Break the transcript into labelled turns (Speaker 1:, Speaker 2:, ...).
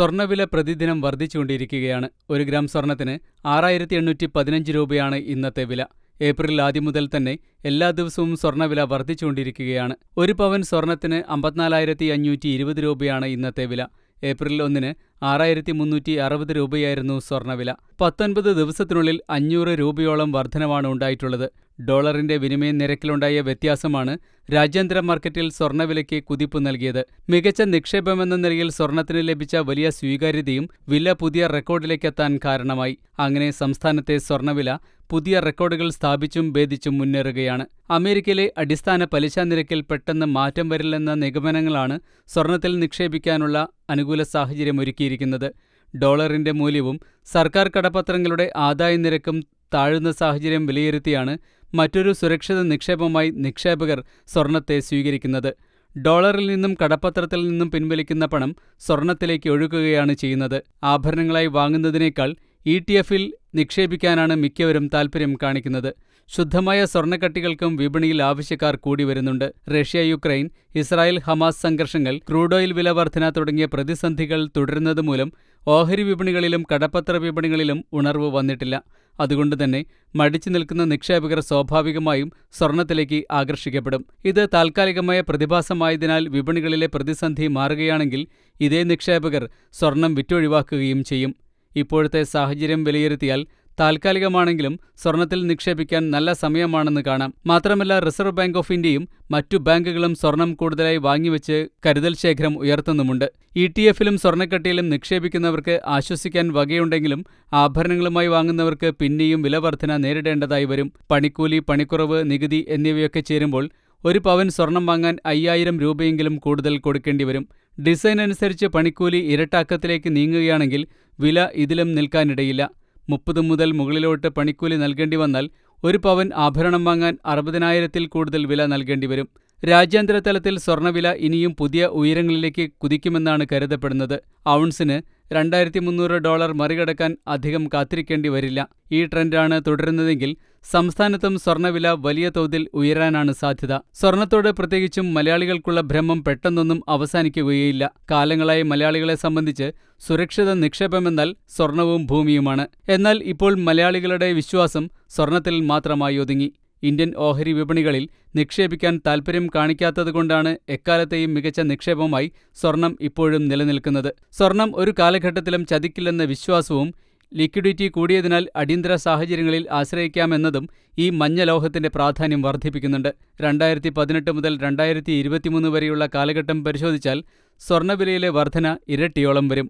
Speaker 1: സ്വർണവില പ്രതിദിനം വർദ്ധിച്ചുകൊണ്ടിരിക്കുകയാണ്. ഒരു ഗ്രാം സ്വർണത്തിന് ആറായിരത്തി എണ്ണൂറ്റി പതിനഞ്ച് രൂപയാണ് ഇന്നത്തെ വില. ഏപ്രിൽ ആദ്യം മുതൽ തന്നെ എല്ലാ ദിവസവും സ്വർണവില വർദ്ധിച്ചുകൊണ്ടിരിക്കുകയാണ്. ഒരു പവൻ സ്വർണത്തിന് അമ്പത്തിനാലായിരത്തി അഞ്ഞൂറ്റി ഇരുപത് രൂപയാണ് ഇന്നത്തെ വില. ഏപ്രിൽ ഒന്നിന് ആറായിരത്തി മുന്നൂറ്റി അറുപത് രൂപയായിരുന്നു സ്വർണവില പത്തൊൻപത് ദിവസത്തിനുള്ളിൽ അഞ്ഞൂറ് രൂപയോളം വർധനവാണ് ഉണ്ടായിട്ടുള്ളത്. ഡോളറിന്റെ വിനിമയ നിരക്കിലുണ്ടായ വ്യത്യാസമാണ് രാജ്യാന്തര മാർക്കറ്റിൽ സ്വർണവിലയ്ക്ക് കുതിപ്പ് നൽകിയത്. മികച്ച നിക്ഷേപമെന്ന നിലയിൽ സ്വർണത്തിന് ലഭിച്ച വലിയ സ്വീകാര്യതയും വില പുതിയ റെക്കോർഡിലേക്കെത്താൻ കാരണമായി. അങ്ങനെ സംസ്ഥാനത്തെ സ്വർണവില പുതിയ റെക്കോർഡുകൾ സ്ഥാപിച്ചും ഭേദിച്ചും മുന്നേറുകയാണ്. അമേരിക്കയിലെ അടിസ്ഥാന പലിശ നിരക്കിൽ പെട്ടെന്ന് മാറ്റം വരില്ലെന്ന നിഗമനങ്ങളാണ് സ്വർണത്തിൽ നിക്ഷേപിക്കാനുള്ള അനുകൂല സാഹചര്യം ഒരുക്കിയിരിക്കുന്നത് ഡോളറിന്റെ മൂല്യവും സർക്കാർ കടപ്പത്രങ്ങളുടെ ആദായ നിരക്കും താഴുന്ന സാഹചര്യം വിലയിരുത്തിയാണ് മറ്റൊരു സുരക്ഷിത നിക്ഷേപമായി നിക്ഷേപകർ സ്വർണത്തെ സ്വീകരിക്കുന്നത്. ഡോളറിൽ നിന്നും കടപ്പത്രത്തിൽ നിന്നും പിൻവലിക്കുന്ന പണം സ്വർണത്തിലേക്ക് ഒഴുകുകയാണ് ചെയ്യുന്നത്. ആഭരണങ്ങളായി വാങ്ങുന്നതിനേക്കാൾ ഇ ടി എഫിൽ നിക്ഷേപിക്കാനാണ് മിക്കവരും താൽപ്പര്യം കാണിക്കുന്നത്. ശുദ്ധമായ സ്വർണക്കട്ടികൾക്കും വിപണിയിൽ ആവശ്യക്കാർ കൂടി വരുന്നുണ്ട്. റഷ്യ യുക്രൈൻ ഇസ്രായേൽ ഹമാസ് സംഘർഷങ്ങൾ ക്രൂഡ് ഓയിൽ വില വർധന തുടങ്ങിയ പ്രതിസന്ധികൾ തുടരുന്നതുമൂലം ഓഹരി വിപണികളിലും കടപ്പത്ര വിപണികളിലും ഉണർവ് വന്നിട്ടില്ല. അതുകൊണ്ട് തന്നെ മടിച്ചു നിൽക്കുന്ന നിക്ഷേപകർ സ്വാഭാവികമായും സ്വർണത്തിലേക്ക് ആകർഷിക്കപ്പെടും. ഇത് താൽക്കാലികമായ പ്രതിഭാസമായതിനാൽ വിപണികളിലെ പ്രതിസന്ധി മാറുകയാണെങ്കിൽ ഇതേ നിക്ഷേപകർ സ്വർണം വിറ്റൊഴിവാക്കുകയും ചെയ്യും. ഇപ്പോഴത്തെ സാഹചര്യം വിലയിരുത്തിയാൽ താൽക്കാലികമാണെങ്കിലും സ്വർണത്തിൽ നിക്ഷേപിക്കാൻ നല്ല സമയമാണെന്ന് കാണാം. മാത്രമല്ല റിസർവ് ബാങ്ക് ഓഫ് ഇന്ത്യയും മറ്റു ബാങ്കുകളും സ്വർണം കൂടുതലായി വാങ്ങിവെച്ച് കരുതൽ ശേഖരം ഉയർത്തുന്നുമുണ്ട്. ഇ ടി എഫിലും സ്വർണക്കട്ടിയിലും നിക്ഷേപിക്കുന്നവർക്ക് ആശ്വസിക്കാൻ വകയുണ്ടെങ്കിലും ആഭരണങ്ങളുമായി വാങ്ങുന്നവർക്ക് പിന്നെയും വിലവർധന നേരിടേണ്ടതായി വരും. പണിക്കൂലി പണിക്കുറവ് നികുതി എന്നിവയൊക്കെ ചേരുമ്പോൾ ഒരു പവൻ സ്വർണം വാങ്ങാൻ അയ്യായിരം രൂപയെങ്കിലും കൂടുതൽ കൊടുക്കേണ്ടി വരും. ഡിസൈൻ അനുസരിച്ച് പണിക്കൂലി ഇരട്ടാക്കത്തിലേക്ക് നീങ്ങുകയാണെങ്കിൽ വില ഇതിലും നിൽക്കാനിടയില്ല. മുപ്പത് മുതൽ മുകളിലോട്ട് പണിക്കൂലി നൽകേണ്ടി വന്നാൽ ഒരു പവൻ ആഭരണം വാങ്ങാൻ അറുപതിനായിരത്തിൽ കൂടുതൽ വില നൽകേണ്ടി വരും രാജ്യാന്തര തലത്തിൽ സ്വർണവില ഇനിയും പുതിയ ഉയരങ്ങളിലേക്ക് കുതിക്കുമെന്നാണ് കരുതപ്പെടുന്നത്. ഔൺസിന് രണ്ടായിരത്തി മുന്നൂറ് ഡോളർ മറികടക്കാൻ അധികം കാത്തിരിക്കേണ്ടി വരില്ല. ഈ ട്രെൻഡാണ് തുടരുന്നതെങ്കിൽ സംസ്ഥാനത്തും സ്വർണവില വലിയ തോതിൽ ഉയരാനാണ് സാധ്യത. സ്വർണത്തോട് പ്രത്യേകിച്ചും മലയാളികൾക്കുള്ള ഭ്രമം പെട്ടെന്നൊന്നും അവസാനിക്കുകയില്ല. കാലങ്ങളായി മലയാളികളെ സംബന്ധിച്ച് സുരക്ഷിത നിക്ഷേപമെന്നാൽ സ്വർണവും ഭൂമിയുമാണ്. എന്നാൽ ഇപ്പോൾ മലയാളികളുടെ വിശ്വാസം സ്വർണത്തിൽ മാത്രമായി ഒതുങ്ങി. ഇന്ത്യൻ ഓഹരി വിപണികളിൽ നിക്ഷേപിക്കാൻ താൽപര്യം കാണിക്കാത്തതുകൊണ്ടാണ് എക്കാലത്തെയും മികച്ച നിക്ഷേപമായി സ്വർണം ഇപ്പോഴും നിലനിൽക്കുന്നത്. സ്വർണം ഒരു കാലഘട്ടത്തിലും ചതിക്കില്ലെന്ന വിശ്വാസവും ലിക്വിഡിറ്റി കൂടിയതിനാൽ അടിയന്തര സാഹചര്യങ്ങളിൽ ആശ്രയിക്കാമെന്നതും ഈ മഞ്ഞ ലോഹത്തിന്റെ പ്രാധാന്യം വർദ്ധിപ്പിക്കുന്നുണ്ട്. രണ്ടായിരത്തി പതിനെട്ട് മുതൽ രണ്ടായിരത്തി ഇരുപത്തിമൂന്ന് വരെയുള്ള കാലഘട്ടം പരിശോധിച്ചാൽ സ്വർണവിലയിലെ വർധന ഇരട്ടിയോളം വരും.